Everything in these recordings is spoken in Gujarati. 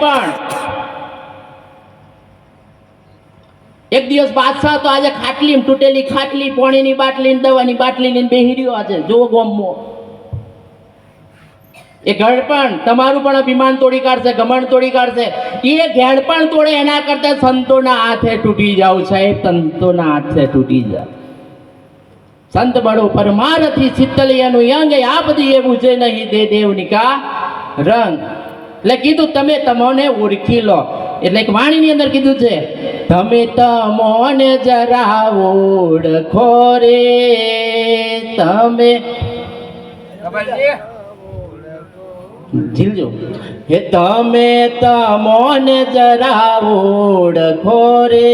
ઘેડપણ એક દિવસ બાદશાહ તો આજે ખાટલી તૂટેલી ખાટલી, પાણીની બાટલી દવાની બાટલી લઈને બેહી રહ્યો આજે જો ગોમો એ ઘડપણ તમારું પણ અભિમાન તોડી કાઢશે ગમણ તોડી કાઢશે. એ ઘેડપણ તોડે, એના કરતા સંતોના હાથે તૂટી જાવ સાહેબ, સંતોના હાથે તૂટી જાવ સંત બળો પરમારથી શીતલિયાનું યંગ આ બધી એવું છે નહીં, દે દેવનિકા રંગ. એટલે કીધું, તમે તમોને ઓળખી લો. એટલે એક વાણીની અંદર કીધું છે, તમે તમોને જરા ઓળખો રે, તમે ઝીલજો. હે તમે તમોને જરા ઓળખો રે.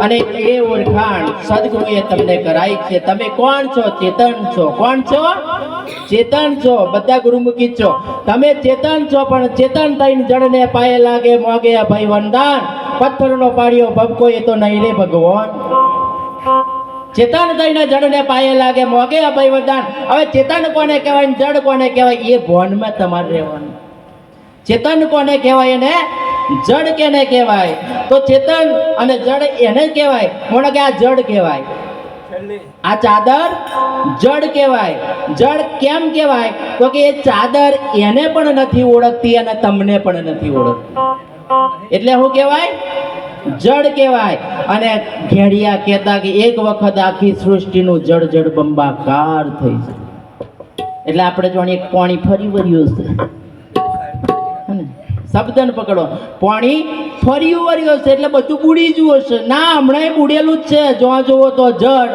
અને એ ઓળખાણ સદગુરુએ તમને કરાઈ છે. તમે કોણ છો? ચેતન છો. કોણ છો? ચેતન છો. બધા ગુરુમુખી છો. તમે ચેતન છો, પણ ચેતન થઈને જળને પાયે લાગે, મોગે ભાઈ વંદાન પથ્થરનો પાડ્યો ભબકો એ તો નહીં રે ભગવાન. ચેતન થઈને જડને પાયે લાગે, મોગે અભય વરદાન. હવે ચેતન કોને કહેવાય જડ કોને કહેવાય એ ભોનમાં તમારે રહેવાનું. ચેતન કોને કહેવાય એને? જડ કેને કહેવાય? તો ચેતન અને જડ એને કહેવાય. મોણે કે આ જડ કહેવાય. આ ચાદર જડ કહેવાય. જડ કેમ કહેવાય? તો કે એ ચાદર એને પણ નથી ઓળખતી અને તમને પણ નથી ઓળખતી. એટલે શું કહેવાય? જડ કહેવાય. અને ઘેડિયા કહેતા કે એક વખત આખી સૃષ્ટિનું જડ જડ બંબાકાર થઈ છે એટલે આપણે જાણીએ એક પાણી ફરી વર્યું છે? શબ્દને પકડો. પાણી ફરી વર્યું હશે એટલે બધું બુડી જવું હશે ના હમણાં બુડેલું જ છે. જો જોવો તો જડ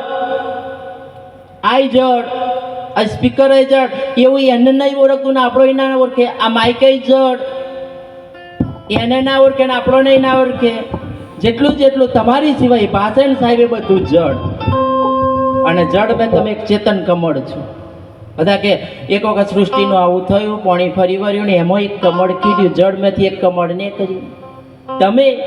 આઈ જડ આ સ્પીકર જડ એવું એને નહીં ઓળખતું ને આપણો એના ઓળખે. આ માઇક જડ એને ના ઓળખે ને આપણો નહીં ના ઓળખે. જેટલું જેટલું તમારી સિવાય પાછળ સાહેબે બધું જડ. અને જડ મેં તમે એક ચેતન કમળ છો. બધા કે એક વખત સૃષ્ટિનું આવું થયું, પાણી ફરી વર્યું ને એમાં એક કમળ કીધું મેંથી એક કમળ ને કર્યું. તમે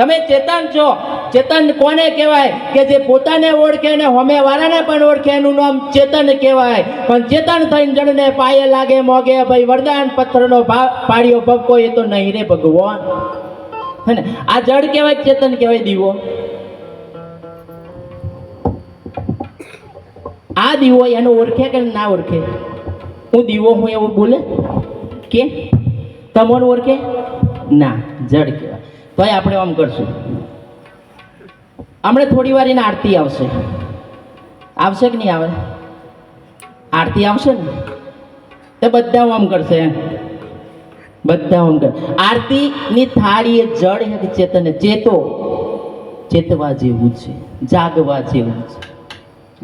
તમે ચેતન છો. ચેતન કોને કહેવાય? કે જે પોતાને ઓળખે ને હોમે વાળાને પણ ઓળખે એનું નામ ચેતન કહેવાય. પણ ચેતન થઈને જણને પાયે લાગે, મોગે, ભાઈ વરદાન પથ્થરનો પાડ્યો ભગવો એ તો નહીં રે ભગવાન. હે ને? આ જડ કહેવાય ચેતન કહેવાય દીવો? આ દીવો એનો ઓળખે કે ના ઓળખે? હું દીવો હું એવું બોલે? કે? તમારું ઓળખે? ના જડ કહેવાય. તોય આપણે આમ કરશું. હમણાં થોડી વાર એને આરતી આવશે. આવશે કે નહીં આવે? આરતી આવશે ને? તે બધા આમ કરશે બધા આમ કર આરતીની એ જડ હે ચેતન? ચેતો. ચેતવા જેવું છે, જાગવા જેવું છે.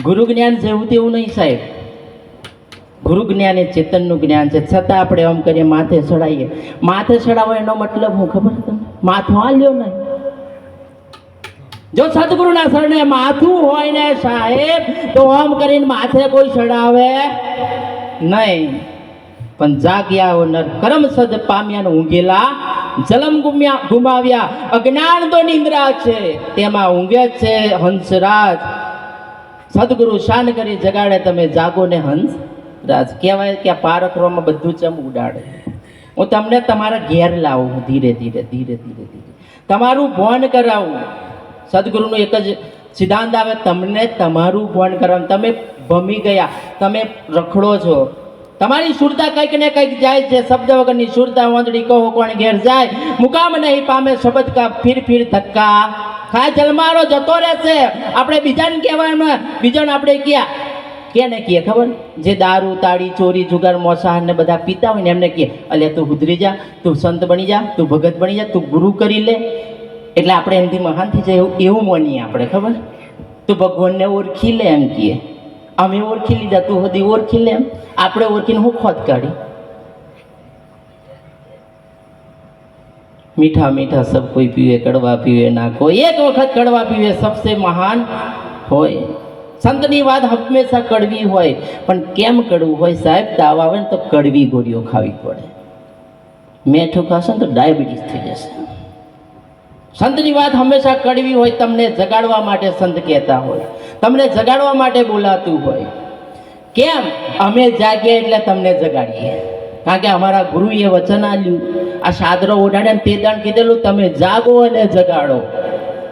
ગુરુ જ્ઞાન જેવું તેવું નહીં સાહેબ. ગુરુ જ્ઞાન એ ચેતનનું જ્ઞાન છે. છતાં આપણે આમ કરીએ, માથે ચડાવીએ માથે ચડાવો એનો મતલબ હું ખબર તમને? માથું હાલ્યો નહીં જો સદગુરુના શરણે માથું હોય ને સાહેબ, તો આમ કરીને માથે કોઈ ચડાવે નહીં. પણ જાગ્યા નર કરમ સદ પામ્યા ઊંઘેલા, જલમ ગુમ્યા, ગુમાવ્યા. અજ્ઞાન તો નિંદ્રા છે, તેમાં ઊંઘે છે હંસરાજ. સદગુરુ શાન કરી જગાડે, તમે જાગો ને હંસ. રાજ કહેવાય કે આ પારકરોમાં બધું ચમ ઉડાડે. હું તમને તમારા ઘેર લાવું, ધીરે ધીરે ધીરે ધીરે ધીરે. તમારું ભોન કરાવું. સદગુરુનું એક જ સિદ્ધાંત આવે, તમને તમારું ભોન કરાવું. તમે ભમી ગયા, તમે રખડો છો. તમારી સુરતા કંઈક ને કંઈક જાય છે, શબ્દ વગરની સુરતા વાંદડી કહો, કોણ ઘેર જાય. મુકામ નહીં પામે, શબ્દ કા ફીર ફીર ધક્કા. ખાય, જલમારો જતો રહેશે. આપણે બીજાને કહેવાનું બીજાને આપણે ક્યાં? કેને કહે ખબર? જે દારૂ, તાળી, ચોરી, જુગાર, મોસાહાર ને બધા પીતા હોય ને એમને કહે અલ્યા, તું ઉધરી જા, તું સંત બની જા, તું ભગત બની જા, તું ગુરુ કરી લે. એટલે આપણે એમથી મહાન થઈ જાય એવું એવું માનીએ આપણે, ખબર? તું ભગવાનને ઓળખી લે એમ કહે અમે ઓળખી લીધા, તું હદી ઓળખી લે એમ. આપણે ઓળખીને હું ખોદ કાઢી? મીઠા મીઠા સબ કોઈ પીવે, કડવા પીવે, ના કોઈ. એક વખત કડવા પીવે, સબસે મહાન હોય. સંતની વાત હંમેશા કડવી હોય, પણ કેમ કડવું હોય સાહેબ? તાવ આવે ને તો કડવી ગોળીઓ ખાવી પડે. મેઠું ખાશો ને તો ડાયાબિટીસ થઈ જશે. સંતની વાત હંમેશા કડવી હોય, તમને જગાડવા માટે સંત કહેતા હોય, તમને જગાડવા માટે બોલાતું હોય. કેમ? અમે જાગીએ એટલે તમને જગાડીએ. કારણ કે અમારા ગુરુએ વચન આલ્યું આ સાદરો ઓઢાડે તે દાણ કીધેલું, તમે જાગો અને જગાડો.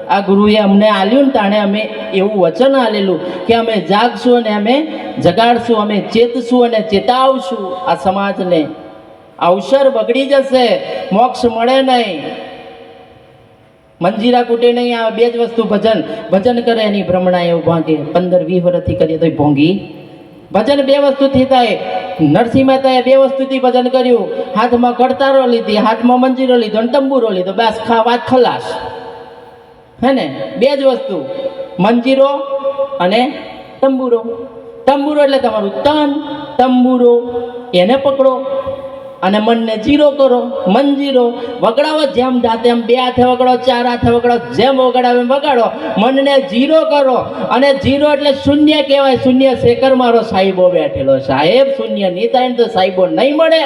આ ગુરુએ અમને આલ્યું ને તાણે અમે એવું વચન આલેલું કે અમે જાગશું અને અમે જગાડશું, અમે ચેતશું અને ચેતાવશું આ સમાજને. અવસર બગડી જશે, મોક્ષ મળે નહીં. મંજીરા કૂટે નહીં આ બે જ વસ્તુ ભજન. ભજન કરે એની ભ્રમણા એવું ભાંગે પંદર વીસ વર્ષથી કરીએ તો ભોંગી. ભજન બે વસ્તુથી થાય. નરસિંહ મહેતાએ બે વસ્તુથી ભજન કર્યું. હાથમાં કડતારો લીધી, હાથમાં મંજીરો લીધો અને તંબુરો લીધો. બસ, ખા વાત ખલાસ. હે ને? બે જ વસ્તુ. મંજીરો અને તંબુરો. તંબુરો એટલે તમારું તન, તંબુરો. એને પકડો અને મનને જીરો કરો. મન જીરો વગડાવો જેમ દાતે એમ બે હાથે વગડો, ચાર હાથે વગડો, જેમ વગડાવે એમ વગાડો. મનને જીરો કરો અને જીરો એટલે શૂન્ય કહેવાય. શૂન્ય શેકર મારો સાહેબો બેઠેલો. સાહેબ, શૂન્ય નહીં થાય તો સાહેબો નહીં મળે.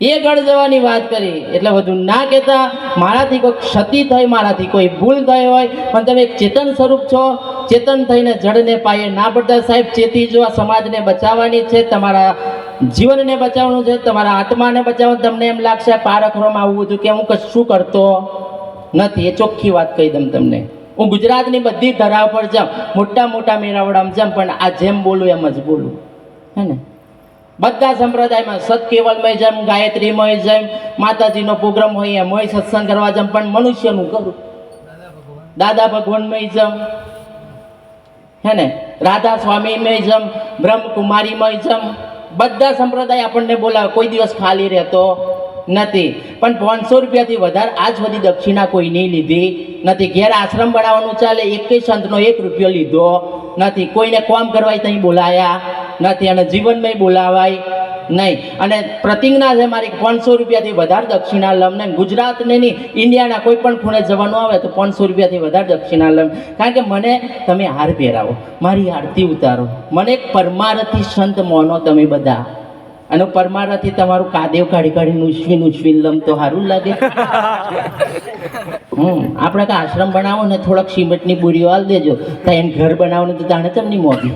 એ ગળ જવાની વાત કરી. એટલે બધું ના કહેતા, મારાથી કોઈ ક્ષતિ થઈ, મારાથી કોઈ ભૂલ થઈ હોય. પણ તમે એક ચેતન સ્વરૂપ છો. ચેતન થઈને જડને પાયે ના પડતા. સાહેબ ચેતી જો આ સમાજને બચાવવાની છે, તમારા જીવનને બચાવવાનું છે, તમારા આત્માને બચાવવાનું, તમને એમ લાગશે પારખવામાં આવવું હતું કે હું કશું કરતો? નથી, એ ચોખ્ખી વાત કહી દઉં તમને. હું ગુજરાતની બધી ધરાવ પર જાઉં મોટા મોટા મેળાવડામાં જાઉં પણ આ જેમ બોલું, એમ જ બોલું. હે ને? બધા સંપ્રદાયમાં સત કેવલમય જેમ, ગાયત્રીમય જેમ, માતાજીનો પ્રોગ્રામ હોય એમ, હોય સત્સંગ કરવા જેમ, પણ મનુષ્યનું કરું દાદા ભગવાનમય જેમ, હે ને? રાધા સ્વામીમય જેમ, બ્રહ્મકુમારીમય જેમ, બધા સંપ્રદાય આપણને બોલાવે, કોઈ દિવસ ખાલી રહેતો નથી. પણ પાંચસો રૂપિયાથી વધારે આજ સુધી દક્ષિણા કોઈ નહીં લીધી. નથી, ઘેર આશ્રમ બનાવવાનું ચાલે એકે સંતનો એક રૂપિયો લીધો નથી. કોઈને કોમ કરવાય ત્યાં બોલાયા. નથી અને જીવનમાં બોલાવાય નહીં. અને પ્રતિજ્ઞા છે મારી પાંચસો રૂપિયાથી વધારે દક્ષિણા લમ ને ગુજરાતને નહીં, ઇન્ડિયાના કોઈ પણ ખૂણે જવાનું આવે તો પાંચસો રૂપિયાથી વધારે દક્ષિણા લમ કારણ કે મને તમે હાર પહેરાવો, મારી આરતી ઉતારો. મને એક પરમારથી સંત મોનો તમે બધા. અને પરમારથી તમારું કાદેવ કાઢી કાઢી નુસવી નુસવી લમ તો સારું લાગે. હમ, આપણે કે આશ્રમ બનાવો ને થોડાક સિમેન્ટની બુરીઓ આલ દેજો. તો એને ઘર બનાવવાનું તો જાણે તમને મોગી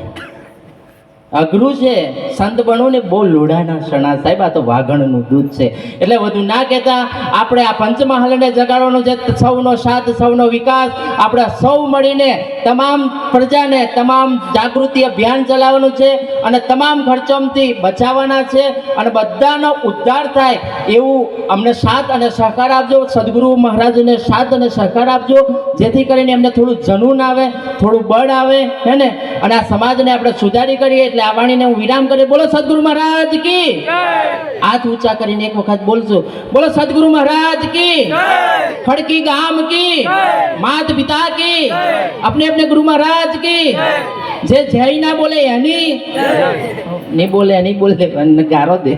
અઘરું છે. સંત બનવું ને બહુ લોઢાના શણા સાહેબ, આ તો વાઘણનું દૂધ છે. એટલે વધુ ના કહેતા, આપણે આ પંચમહાલને જગાડવાનું છે, સૌનો સાથ, સૌનો વિકાસ, આપણે સૌ મળીને તમામ પ્રજાને તમામ જાગૃતિ અભિયાન ચલાવવાનું છે અને તમામ ખર્ચોમથી બચાવવાના છે અને બધાનો ઉદ્ધાર થાય એવું અમને સાથ અને સહકાર આપજો. સદગુરુ મહારાજને સાથ અને સહકાર આપજો, જેથી કરીને એમને થોડું જનૂન આવે, થોડું બળ આવે, હે ને? અને આ સમાજને આપણે સુધારી કરીએ એટલે એટલે આ વાણીને હું વિરામ કરે. બોલો સદગુરુ મહારાજ કી હાથ ઊંચા કરીને એક વખત બોલજો. બોલો સદગુરુ મહારાજ કી ફડકી ગામ કી માત પિતા કી અપને અપને ગુરુ મહારાજ કી જે જય ના બોલે એની નહીં બોલે નહીં બોલે ગારો દે.